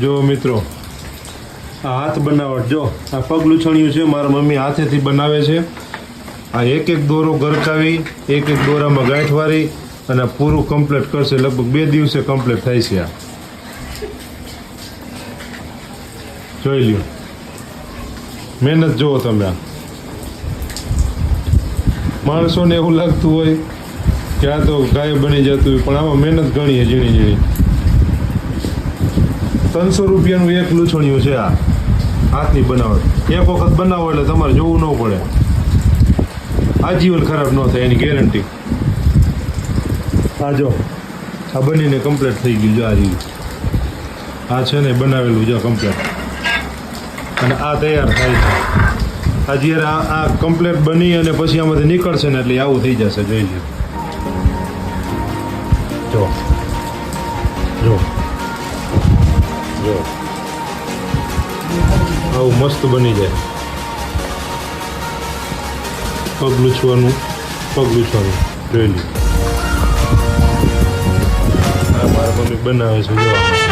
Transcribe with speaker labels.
Speaker 1: જો મિત્રો, આ હાથ બનાવટ, જો, આ પગ લૂછણિયું છે, મારા મમ્મી હાથેથી બનાવે છે. આ એક એક દોરો ગરકાવી એક એક દોરામાં ગાંઠ વારી અને પૂરું કમ્પ્લીટ કરશે. લગભગ બે દિવસે કમ્પ્લીટ થાય છે આ. જોઈ લ્યો. મહેનત જુઓ તમે આ. માણસોને એવું લાગતું હોય કે આ તો ગાય બની જતું હોય, પણ આમાં મહેનત ઘણી છે ઝીણી ઝીણી ત્રણસો રૂપિયાનું એક લૂછણિયું છે આ. હાથની બનાવટ. એક વખત બનાવો એટલે તમારે જોવું ન પડે. આજીવન ખરાબ ન થાય, એની ગેરંટી આ જો, આ બનીને કમ્પ્લીટ થઈ ગયું જો આ રહ્યું આ છે ને બનાવેલું જો કમ્પ્લીટ અને આ તૈયાર થાય છે. આ જ્યારે આ આ કમ્પ્લેટ બની અને પછી આમાંથી નીકળશે ને એટલે આવું થઈ જશે, જોઈ લો જો. જો. જો. આવું મસ્ત બની જાય. પગ લૂછવાનું પગ લૂછવાનું જોઈ લો આ મારા મમ્મી બનાવે છે જો